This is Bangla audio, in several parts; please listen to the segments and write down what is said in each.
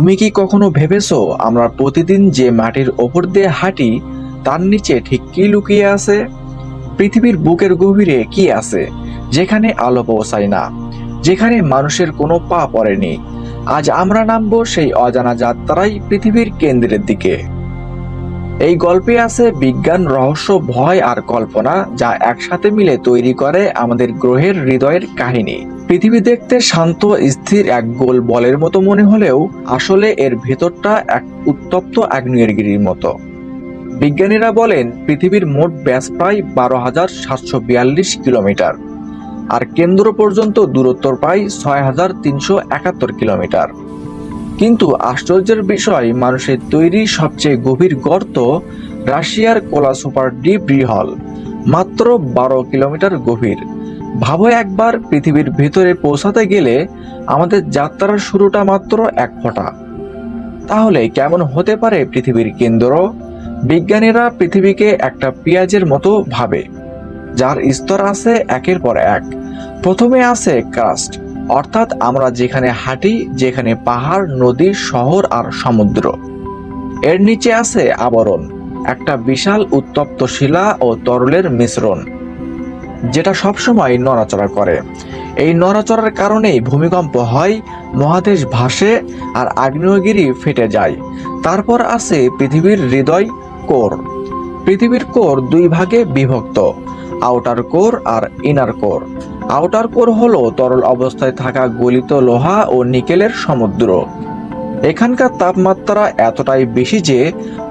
তুমি কি কখনো ভেবেছো আমরা প্রতিদিন যে মাটির ওপর দিয়ে হাঁটি, তার নিচে ঠিক কি লুকিয়ে আছে? পৃথিবীর বুকের গভীরে কি আছে, যেখানে আলো পৌঁছায় না, যেখানে মানুষের কোনো পা পড়েনি? আজ আমরা নামবো সেই অজানা যাত্রাই পৃথিবীর কেন্দ্রের দিকে। এই গল্পে আছে বিজ্ঞান, রহস্য, ভয় আর কল্পনা যা একসাথে মিলে তৈরি করে আমাদের গ্রহের হৃদয়ের কাহিনী। পৃথিবী দেখতে শান্ত, স্থির, এক গোল বলের মতো মনে হলেও আসলে এর ভেতরটা এক উত্তপ্ত আগ্নেয়গিরির মতো। বিজ্ঞানীরা বলেন, পৃথিবীর মোট ব্যাস প্রায় বারো হাজার সাতশো বিয়াল্লিশ কিলোমিটার আর কেন্দ্র পর্যন্ত দূরত্ব প্রায় ছয় হাজার তিনশো একাত্তর কিলোমিটার। কিন্তু আশ্চর্যের বিষয়, মানুষের তৈরি সবচেয়ে গভীর গর্ত রাশিয়ার কোলা সুপার ডিপ হল মাত্র বারো কিলোমিটার গভীর। ভাবো একবার পৃথিবীর ভেতরে পৌঁছাতে গেলে আমাদের যাত্রার শুরুটা মাত্র এক ফোঁটা। তাহলে কেমন হতে পারে পৃথিবীর কেন্দ্র? বিজ্ঞানীরা পৃথিবীকে একটা পেঁয়াজের মতো ভাবে, যার স্তর আছে একের পর এক। প্রথমে আছে ক্রাস্ট অর্থাৎ আমরা যেখানে হাঁটি, যেখানে পাহাড়, নদী, শহর আর সমুদ্র। এর নিচে আছে আবরণ, একটা বিশাল উত্তপ্ত শিলা ও তরলের মিশ্রণ, যেটা সবসময় নড়াচড়া করে। এই নড়াচড়ার কারণেই ভূমিকম্প হয়, মহাদেশ ভাসে আর আগ্নেয়গিরি ফেটে যায়। তারপর আছে পৃথিবীর হৃদয়, কোর। পৃথিবীর কোর দুই ভাগে বিভক্ত, আউটার কোর আর ইনার কোর। আউটার কোর হলো তরল অবস্থায় থাকা গলিত লোহা ও নিকেলের সমুদ্র। এখানকার তাপমাত্রা এতটাই বেশি যে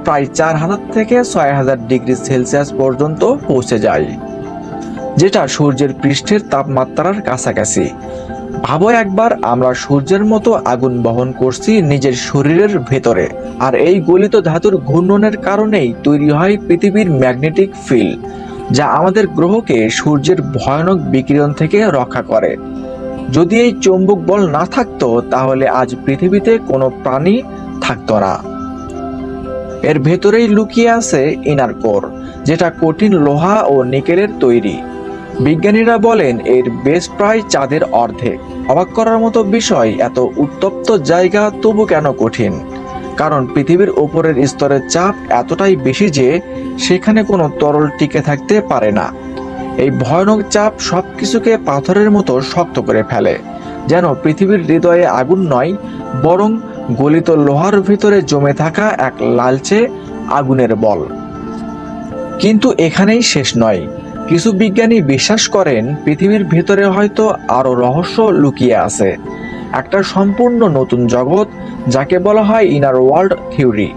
প্রায় চার হাজার থেকে ছয় হাজার ডিগ্রি সেলসিয়াস পর্যন্ত পৌঁছে যায়, যেটা সূর্যের পৃষ্ঠের তাপমাত্রার কাছাকাছি। ভাবো একবার আমরা সূর্যের মতো আগুন বহন করছি নিজের শরীরের ভেতরে, আর এই গলিত ধাতুর ঘূর্ণনের কারণেই তৈরি হয় পৃথিবীর ম্যাগনেটিক ফিল্ড। যা আমাদের গ্রহকে সূর্যের ভয়ানক বিকিরণ থেকে রক্ষা করে। যদি এই চৌম্বক বল না থাকতো, তাহলে আজ পৃথিবীতে কোনো প্রাণী থাকতো না। এর ভেতরেই লুকিয়ে আছে ইনার কোর, যেটা কঠিন লোহা ও নিকেলের তৈরি। বিজ্ঞানীরা বলেন, এর বেশ প্রায় চাঁদের অর্ধেক। অবাক করার মতো বিষয়, এত উত্তপ্ত জায়গা তবু কেন কঠিন? কারণ পৃথিবীর ওপরের স্তরের চাপ এতটাই বেশি যে সেখানে কোনো তরল টিকে থাকতে পারে না। এই ভয়ানক চাপ সবকিছুকে পাথরের মতো শক্ত করে ফেলে, যেন পৃথিবীর হৃদয়ে আগুন নয়, বরং গলিত লোহার ভিতরে জমে থাকা এক লালচে আগুনের বল। কিন্তু এখানেই শেষ নয়। কিছু বিজ্ঞানী বিশ্বাস করেন পৃথিবীর ভিতরে হয়তো আরও রহস্য লুকিয়ে আছে। একটা সম্পূর্ণ নতুন জগৎ, যাকে বলা হয় ইনার ওয়ার্ল্ড থিওরি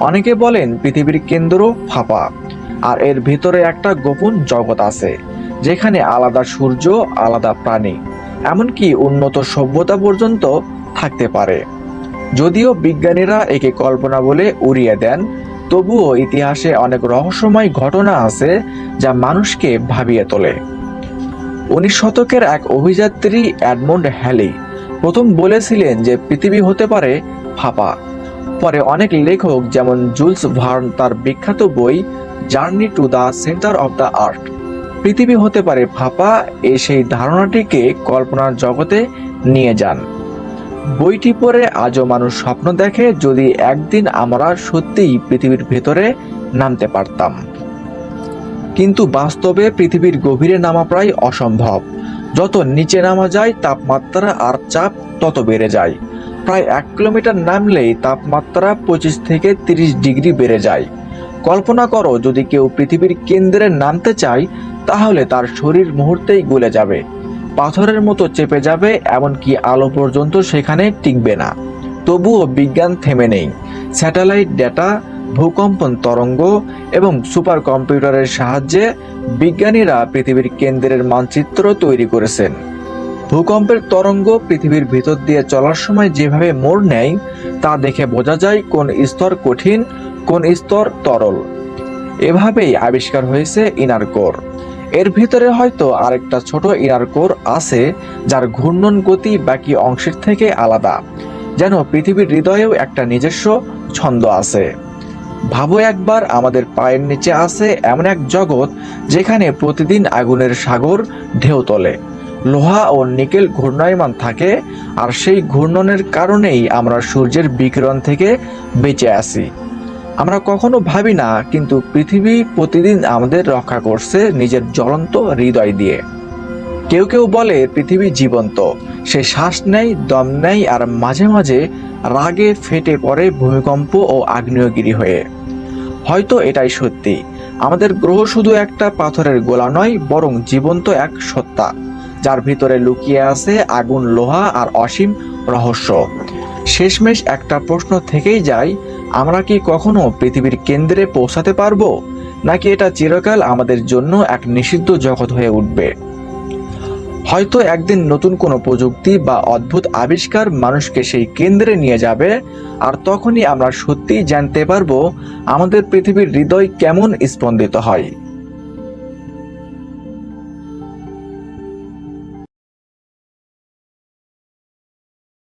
অনেকে বলেন পৃথিবীর কেন্দ্র ফাঁপা, আর এর ভিতরে একটা গোপন জগৎ আছে, যেখানে আলাদা সূর্য, আলাদা প্রাণী, এমনকি উন্নত সভ্যতা পর্যন্ত থাকতে পারে। যদিও বিজ্ঞানীরা একে কল্পনা বলে উড়িয়ে দেন, তবুও ইতিহাসে অনেক রহস্যময় ঘটনা আছে যা মানুষকে ভাবিয়ে তোলে। উনিশ শতকের এক অভিযাত্রী অ্যাডমন্ড হ্যালি প্রথম বলেছিলেন যে পৃথিবী হতে পারে ফাঁপা। পরে অনেক লেখক যেমন জুলস ভার্ন তার বিখ্যাত বই journey to the centre of the earth পৃথিবী হতে পারে ফাঁপা এ সেই ধারণাটিকে কল্পনার জগতে নিয়ে যান। বইটি পড়ে আজও মানুষ স্বপ্ন দেখে যদি একদিন আমরা সত্যিই পৃথিবীর ভেতরে নামতে পারতাম। কিন্তু বাস্তবে পৃথিবীর গভীরে নামা প্রায় অসম্ভব। যত নিচে নামা যায়, তাপমাত্রা আর চাপ তত বেড়ে যায়। প্রায় এক কিলোমিটার নামলেই তাপমাত্রা পঁচিশ থেকে তিরিশ ডিগ্রি বেড়ে যায়। কল্পনা করো, যদি কেউ পৃথিবীর কেন্দ্রে নামতে চায়, তাহলে তার শরীর মুহূর্তেই গলে যাবে। পাথরের মতো চেপে যাবে, এমনকি আলো পর্যন্ত সেখানে টিকবে না। তবুও বিজ্ঞান থেমে নেই। স্যাটেলাইট ডেটা ভূকম্পন তরঙ্গ এবং সুপার কম্পিউটারের সাহায্যে বিজ্ঞানীরা পৃথিবীর কেন্দ্রের মানচিত্র তৈরি করেছেন। ভূকম্পের তরঙ্গ পৃথিবীর ভিতর দিয়ে চলার সময় যেভাবে মোড় নেয়, তা দেখে বোঝা যায় কোন স্তর কঠিন, কোন স্তর তরল। এভাবেই আবিষ্কার হয়েছে ইনার কোর। এর ভিতরে হয়তো আরেকটা ছোট ইনার কোর আছে, যার ঘূর্ণন গতি বাকি অংশের থেকে আলাদা, যেন পৃথিবীর হৃদয়েও একটা নিজস্ব ছন্দ আছে। ভাবো একবার, আমাদের পায়ের নিচে আছে এমন এক জগৎ যেখানে প্রতিদিন আগুনের সাগর ঢেউ তোলে। লোহা ও নিকেল ঘূর্ণায়মান থাকে, আর সেই ঘূর্ণনের কারণেই আমরা সূর্যের বিকিরণ থেকে বেঁচে আছি। আমরা কখনো ভাবি না, কিন্তু পৃথিবী প্রতিদিন আমাদের রক্ষা করছে নিজের জ্বলন্ত হৃদয় দিয়ে। কেউ কেউ বলে পৃথিবী জীবন্ত। সে শ্বাস নেয়, দম নেয় আর মাঝে মাঝে রাগে ফেটে পড়ে ভূমিকম্প ও আগ্নেয়গিরি হয়ে। হয়তো এটাই সত্যি। আমাদের গ্রহ শুধু একটা পাথরের গোলা নয়, বরং জীবন্ত এক সত্তা, যার ভিতরে লুকিয়ে আছে আগুন, লোহা আর অসীম রহস্য। শেষমেশ একটা প্রশ্ন থেকেই যায়, আমরা কি কখনো পৃথিবীর কেন্দ্রে পৌঁছাতে পারব? নাকি এটা চিরকাল আমাদের জন্য এক নিষিদ্ধ জগৎ হয়ে উঠবে? হয়তো একদিন নতুন কোনো প্রযুক্তি বা অদ্ভুত আবিষ্কার মানুষকে সেই কেন্দ্রে নিয়ে যাবে, আর তখনই আমরা সত্যিই জানতে পারব আমাদের পৃথিবীর হৃদয় কেমন স্পন্দিত হয়।